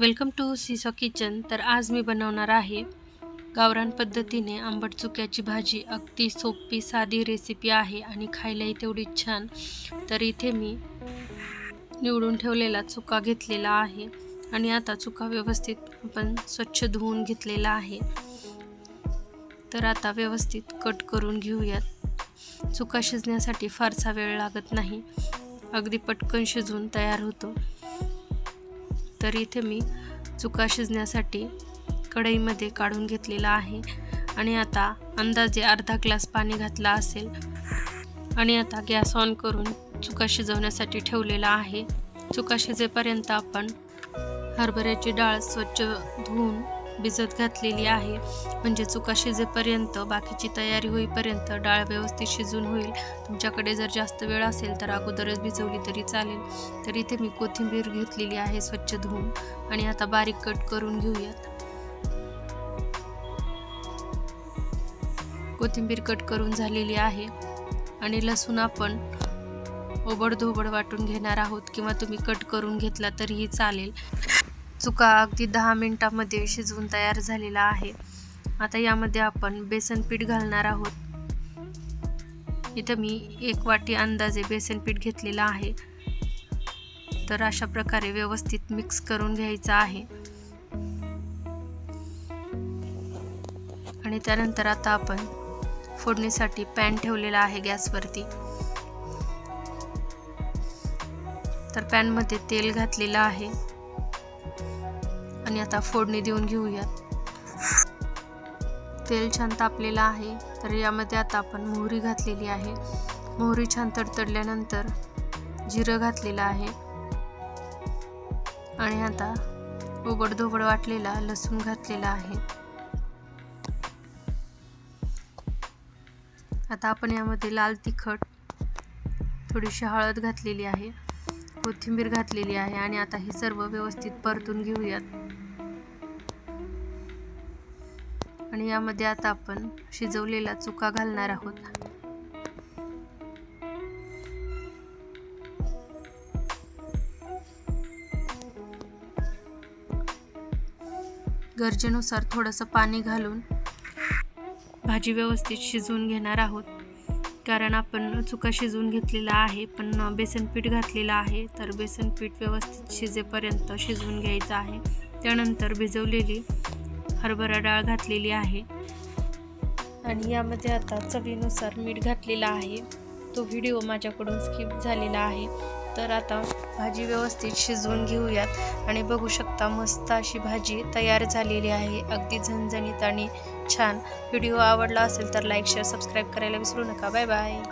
Welcome to सिसॉ kitchen. तर आज मी बनवणार आहे गावरान पद्धतीने आंबट चुक्याची भाजी. अगदी सोपी साधी रेसिपी आहे आणि खायलाही तेवढी छान. तर इथे मी निवडून ठेवलेला चुका घेतलेला आहे आणि आता चुका व्यवस्थित आपण स्वच्छ धुवून घेतलेला आहे. तर आता व्यवस्थित कट करून घेऊयात. चुका शिजण्यासाठी फारसा वेळ लागत नाही. अगदी पटकन शिजून तयार होतो. तर इथे मी चुका शिजण्यासाठी कढईमध्ये काढून घेतलेला आहे. आणि आता अंदाजे अर्धा ग्लास पाणी घातला असेल. आणि आता गॅस ऑन करून चुका शिजवण्यासाठी ठेवलेला आहे. चुका शिजेपर्यंत आपण हरभऱ्याची डाळ स्वच्छ धुवून भिजत घातलेली आहे. म्हणजे चुका शिजेपर्यंत बाकीची तयारी होईपर्यंत डाळ व्यवस्थित शिजून होईल. तुमच्याकडे जर जास्त वेळ असेल तर अगोदरच भिजवली तरी चालेल. तर इथे मी कोथिंबीर घेतलेली आहे स्वच्छ धुवून. आणि आता बारीक कट करून घेऊयात. कोथिंबीर कट करून झालेली आहे. आणि लसूण आपण ओबडधोबड वाटून घेणार आहोत. किंवा तुम्ही कट करून घेतला तरीही चालेल. चुका अगदी दहा मिनटामध्ये शिजवून तयार झालेला आहे. आता यामध्ये आपण बेसन पीठ घालणार आहोत. इथं मी एक वाटी अंदाजे बेसन पीठ घेतलेलं आहे. तर अशा प्रकारे व्यवस्थित मिक्स करून घ्यायचं आहे. आणि त्यानंतर आता आपण फोडणीसाठी पॅन ठेवलेला आहे गॅसवरती. तर पॅनमध्ये तेल घातलेलं आहे. आणि आता फोडणी देऊन घेऊयात तेल छान तापलेलं आहे तर यामध्ये आता आपण मोहरी घातलेली आहे. मोहरी छान तडतडल्यानंतर जिरं घातलेलं आहे. आणि आता उघडधोबड वाटलेला लसूण घातलेला आहे. आता आपण यामध्ये लाल तिखट थोडीशी हळद घातलेली आहे. कोथिंबीर घातलेली आहे आणि आता हे सर्व व्यवस्थित परतून घेऊयात. आणि यामध्ये आता आपण शिजवलेला चुका घालणार आहोत. गरजेनुसार थोडंसं पाणी घालून भाजी व्यवस्थित शिजवून घेणार आहोत. कारण आपण चुका शिजवून घेतलेला आहे पण बेसन पीठ घातलेलं आहे तर बेसन पीठ व्यवस्थित शिजेपर्यंत शिजवून घ्यायचं आहे. त्यानंतर भिजवलेली हरभरा डाळ घातलेली आहे. आणि यामध्ये आता चवीनुसार मीठ घातलेला आहे. तो व्हिडिओ माझ्याकडून स्किप झालेला आहे. तर आता भाजी व्यवस्थित शिजवून घेऊयात. आणि बघू शकता मस्त अशी भाजी तयार झालेली आहे. अगदी झणझणीत आणि छान. व्हिडिओ आवडला असेल तर लाईक शेअर सबस्क्राईब करायला विसरू नका. Bye bye